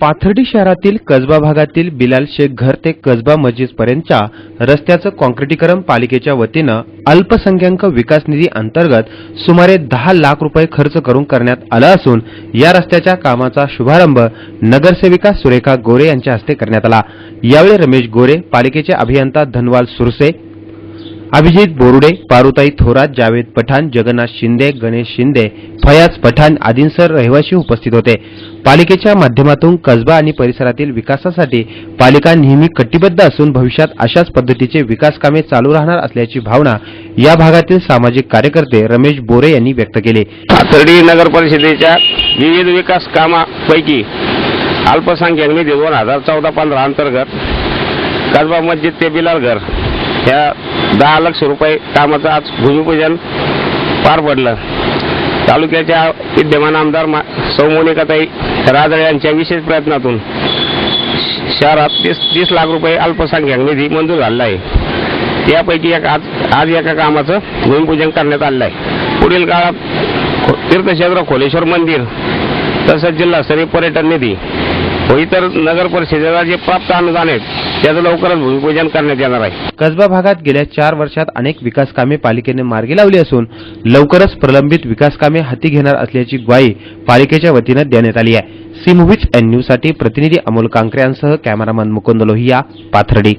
पाथर्डी शहरातील कसबा भागातील बिलाल शेख घर ते कसबा मस्जिद पर्यंतच्या रस्त्याचं काँक्रिटीकरण पालिकेच्या वतीनं अल्पसंख्याक विकास निधी अंतर्गत सुमारे दहा लाख रुपये खर्च करून करण्यात आला असून या रस्त्याच्या कामाचा शुभारंभ नगरसेविका सुरेखा गोरे यांच्या हस्ते करण्यात आला. यावेळी रमेश गोरे पालिकेचे अभियंता धनवाल सुरसे अभिजित बोरुडे पारुताई थोरात जावेद पठाण जगन्नाथ शिंदे गणेश शिंदे फयाज पठाण आदींसर रहिवासी उपस्थित होते. पालिकेच्या माध्यमातून कसबा आणि परिसरातील विकासासाठी पालिका नेहमी कटिबद्ध असून भविष्यात अशाच पद्धतीचे विकास कामे चालू राहणार असल्याची भावना या भागातील सामाजिक कार्यकर्ते रमेश बोरे यांनी व्यक्त केली. पाथर्डी नगर परिषदेच्या विविध विकास कामापैकी अल्पसंख्याक निधी दोन हजार चौदा पंधरा अंतर्गत कसबा मस्जिद ते बिलाल घर या दहा लक्ष रुपये कामाचं आज भूमिपूजन पार पडलं. तालुक्याच्या विद्यमान आमदार मा- सौ मोनिकाताई राजळे यांच्या विशेष प्रयत्नातून शहरात तीस तीस लाख रुपये अल्पसंख्याक निधी मंजूर झालेला आहे. त्यापैकी एक आज आज एका कामाचं भूमिपूजन करण्यात आलेलं आहे. पुढील काळात तीर्थक्षेत्र खोलेश्वर मंदिर तसंच जिल्हास्तरीय पर्यटन निधी व इतर नगर परिषदेला जे प्राप्त अनुदान आहेत त्याचं लवकरच भूमिपूजन करण्यात येणार आहे. कसबा भागात गेल्या चार वर्षात अनेक विकास कामे पालिकेने मार्गी लावली असून लवकरच प्रलंबित विकास कामे हाती घेणार असल्याची ग्वाही पालिकेच्या वतीनं देण्यात आली आहे. सी मूव्हीज एन न्यूजसाठी प्रतिनिधी अमोल कांकऱ्यांसह कॅमेरामन मुकुंद लोहिया पाथर्डी.